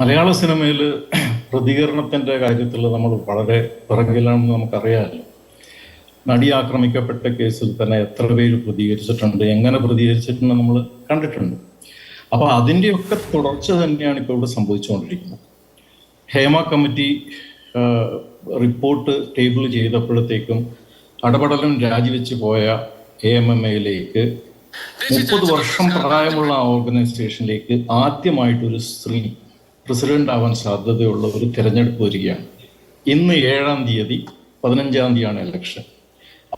മലയാള സിനിമയിൽ പ്രതികരണത്തിന്റെ കാര്യത്തിൽ നമ്മൾ വളരെ പിറകിലാണെന്ന് നമുക്കറിയാമല്ലോ നടി ആക്രമിക്കപ്പെട്ട കേസിൽ തന്നെ എത്ര പേര് പ്രതികരിച്ചിട്ടുണ്ട് എങ്ങനെ പ്രതികരിച്ചിട്ടുണ്ട് നമ്മൾ കണ്ടിട്ടുണ്ട്. അപ്പോൾ അതിന്റെയൊക്കെ തുടർച്ച തന്നെയാണ് ഇപ്പോൾ ഇവിടെ സംഭവിച്ചുകൊണ്ടിരിക്കുന്നത്. ഹേമ കമ്മിറ്റി റിപ്പോർട്ട് ടേബിൾ ചെയ്തപ്പോഴത്തേക്കും അടപടലും രാജിവെച്ച് പോയ എ എം എം എയിലേക്ക് മുപ്പത് വർഷം പ്രായമുള്ള ആ ഓർഗനൈസേഷനിലേക്ക് ആദ്യമായിട്ടൊരു സ്ത്രീ പ്രസിഡന്റ് ആവാൻ സാധ്യതയുള്ള ഒരു തിരഞ്ഞെടുപ്പ് വരികയാണ്. ഇന്ന് ഏഴാം തീയതി പതിനഞ്ചാം തീയതിയാണ് ഇലക്ഷൻ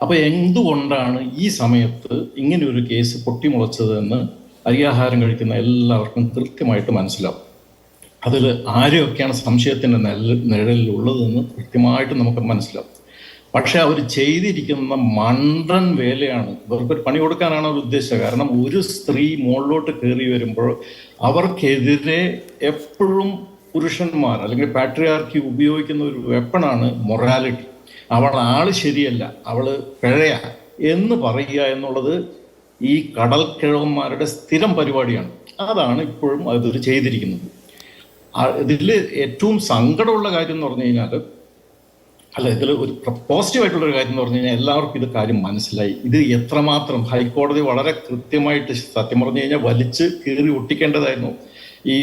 അപ്പൊ എന്തുകൊണ്ടാണ് ഈ സമയത്ത് ഇങ്ങനെ ഒരു കേസ് പൊട്ടിമുളച്ചതെന്ന് അരിയാഹാരം കഴിക്കുന്ന എല്ലാവർക്കും കൃത്യമായിട്ട് മനസ്സിലാവും. അതിൽ ആരെയൊക്കെയാണ് സംശയത്തിന്റെ നിഴലിൽ ഉള്ളതെന്ന് കൃത്യമായിട്ട് നമുക്ക് മനസ്സിലാവും. പക്ഷെ അവർ ചെയ്തിരിക്കുന്ന മണ്ടൻ വേലയാണ്. ഇവർക്കൊരു പണി കൊടുക്കാനാണ് അവർ ഉദ്ദേശിച്ചത്. കാരണം ഒരു സ്ത്രീ മുകളിലോട്ട് കയറി വരുമ്പോൾ അവർക്കെതിരെ എപ്പോഴും പുരുഷന്മാർ അല്ലെങ്കിൽ പാട്രിയാർക്കി ഉപയോഗിക്കുന്ന ഒരു വെപ്പണാണ് മൊറാലിറ്റി അവൾ ആൾ ശരിയല്ല അവൾ പിഴയാ എന്ന് പറയുക എന്നുള്ളത് ഈ കടൽക്കിഴവന്മാരുടെ സ്ഥിരം പരിപാടിയാണ്. അതാണ് ഇപ്പോഴും അതൊരു ചെയ്തിരിക്കുന്നത്. ഇതിൽ ഏറ്റവും സങ്കടമുള്ള കാര്യം എന്ന് പറഞ്ഞു കഴിഞ്ഞാൽ അല്ല ഇതിൽ ഒരു പോസിറ്റീവ് ആയിട്ടുള്ള ഒരു കാര്യം എന്ന് പറഞ്ഞു കഴിഞ്ഞാൽ എല്ലാവർക്കും ഇത് കാര്യം മനസ്സിലായി. ഇത് എത്രമാത്രം ഹൈക്കോടതി വളരെ കൃത്യമായിട്ട് സത്യം പറഞ്ഞു കഴിഞ്ഞാൽ വലിച്ച് കീറി ഒട്ടിക്കേണ്ടതായിരുന്നു. ഈ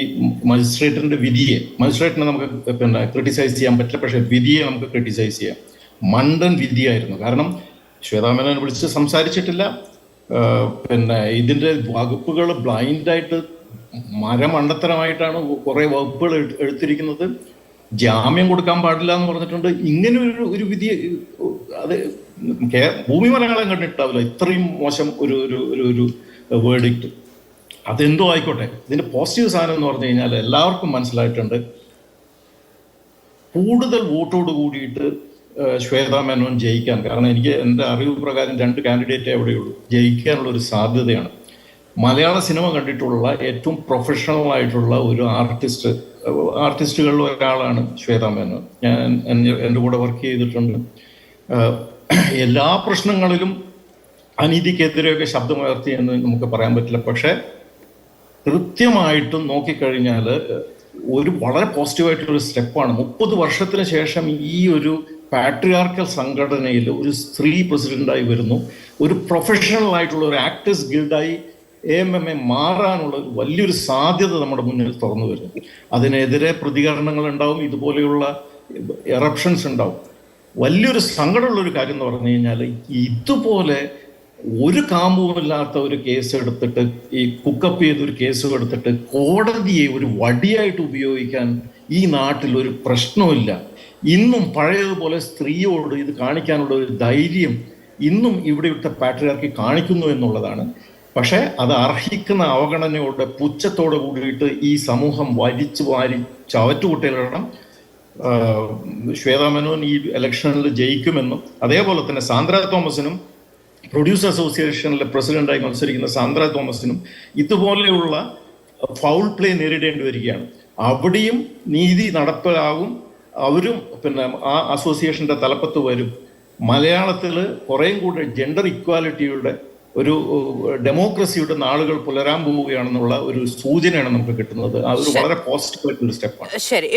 മജിസ്ട്രേറ്റിന്റെ വിധിയെ മജിസ്ട്രേറ്റിനെ നമുക്ക് പിന്നെ ക്രിട്ടിസൈസ് ചെയ്യാൻ പറ്റില്ല പക്ഷേ വിധിയെ നമുക്ക് ക്രിട്ടിസൈസ് ചെയ്യാം. മണ്ടൻ വിധിയായിരുന്നു. കാരണം ശ്വേതാമേനോനെ വിളിച്ച് സംസാരിച്ചിട്ടില്ല. പിന്നെ ഇതിന്റെ വകുപ്പുകൾ ബ്ലൈൻഡായിട്ട് മരമണ്ടത്തരമായിട്ടാണ് കുറേ വകുപ്പുകൾ എടുത്തിരിക്കുന്നത് ജാമ്യം കൊടുക്കാൻ പാടില്ല എന്ന് പറഞ്ഞിട്ടുണ്ട്. ഇങ്ങനെ ഒരു ഒരു വിധി അത് ഭൂമി മലയാളം കണ്ടിട്ടാവില്ല ഇത്രയും മോശം ഒരു ഒരു ഒരു ഒരു വേർഡിക്റ്റ് അതെന്തോ ആയിക്കോട്ടെ. ഇതിന്റെ പോസിറ്റീവ് സാധനം എന്ന് പറഞ്ഞു കഴിഞ്ഞാൽ എല്ലാവർക്കും മനസ്സിലായിട്ടുണ്ട്. കൂടുതൽ വോട്ടോട് കൂടിയിട്ട് ശ്വേതാ മേനോൻ ജയിക്കാൻ. കാരണം എനിക്ക് എന്റെ അറിവ് പ്രകാരം രണ്ട് കാൻഡിഡേറ്റേ അവിടെയുള്ളൂ ജയിക്കാനുള്ള ഒരു സാധ്യതയാണ്. മലയാള സിനിമ കണ്ടിട്ടുള്ള ഏറ്റവും പ്രൊഫഷണൽ ആയിട്ടുള്ള ഒരു ആർട്ടിസ്റ്റ് ആർട്ടിസ്റ്റുകളിൽ ഒരാളാണ് ശ്വേതാ മേനോൻ ഞാൻ എന്റെ കൂടെ വർക്ക് ചെയ്തിട്ടുണ്ട്. എല്ലാ പ്രശ്നങ്ങളിലും അനീതിക്കെതിരെയൊക്കെ ശബ്ദമുയർത്തി എന്ന് നമുക്ക് പറയാൻ പറ്റില്ല. പക്ഷേ കൃത്യമായിട്ടും നോക്കിക്കഴിഞ്ഞാൽ ഒരു വളരെ പോസിറ്റീവായിട്ടുള്ള ഒരു സ്റ്റെപ്പാണ്. മുപ്പത് വർഷത്തിന് ശേഷം ഈ ഒരു പാട്രിയാർക്കൽ സംഘടനയിൽ ഒരു സ്ത്രീ പ്രസിഡന്റായി വരുന്നു. ഒരു പ്രൊഫഷണൽ ആയിട്ടുള്ള ഒരു ആക്ടേഴ്സ് ഗിൽഡായി എ എം എം എ മാറാനുള്ള വലിയൊരു സാധ്യത നമ്മുടെ മുന്നിൽ തുറന്നു വരുന്നു. അതിനെതിരെ പ്രതികരണങ്ങൾ ഉണ്ടാവും ഇതുപോലെയുള്ള എറപ്ഷൻസ് ഉണ്ടാവും. വലിയൊരു സങ്കടമുള്ള ഒരു കാര്യം എന്ന് പറഞ്ഞു കഴിഞ്ഞാൽ ഇതുപോലെ ഒരു കാമ്പുമില്ലാത്ത ഒരു കേസ് എടുത്തിട്ട് ഈ കുക്കപ്പ് ചെയ്ത ഒരു കേസ് എടുത്തിട്ട് കോടതിയെ ഒരു വടിയായിട്ട് ഉപയോഗിക്കാൻ ഈ നാട്ടിൽ ഒരു പ്രശ്നമില്ല ഇന്നും പഴയതുപോലെ സ്ത്രീയോട് ഇത് കാണിക്കാനുള്ള ഒരു ധൈര്യം ഇന്നും ഇവിടെയുള്ള പാട്രിയാർക്കി കാണിക്കുന്നു എന്നുള്ളതാണ്. പക്ഷേ അത് അർഹിക്കുന്ന അവഗണനയോടെ പുച്ഛത്തോടെ കൂടിയിട്ട് ഈ സമൂഹം വലിച്ചു വാരി ചവറ്റുകുട്ടികളിടണം ശ്വേതാ ഈ ഇലക്ഷനിൽ ജയിക്കുമെന്നും അതേപോലെ തന്നെ സാന്ദ്ര തോമസിനും പ്രൊഡ്യൂസർ അസോസിയേഷനിലെ പ്രസിഡന്റായി മത്സരിക്കുന്ന സാന്ദ്ര തോമസിനും ഇതുപോലെയുള്ള ഫൗൾ പ്ലേ നേരിടേണ്ടി വരികയാണ്. അവിടെയും നീതി നടപ്പിലാകും അവരും പിന്നെ ആ അസോസിയേഷന്റെ തലപ്പത്ത് വരും. മലയാളത്തിൽ കുറേയും കൂടെ ജെൻഡർ ഇക്വാലിറ്റിയുടെ ഒരു ഡെമോക്രസിയുടെ നാളുകൾ പുലരാൻ പോവുകയാണെന്നുള്ള ഒരു സൂചനയാണ് നമുക്ക് കിട്ടുന്നത്. അതൊരു വളരെ പോസിറ്റീവ് ആയിട്ടുള്ള സ്റ്റെപ്പാണ് ശരി.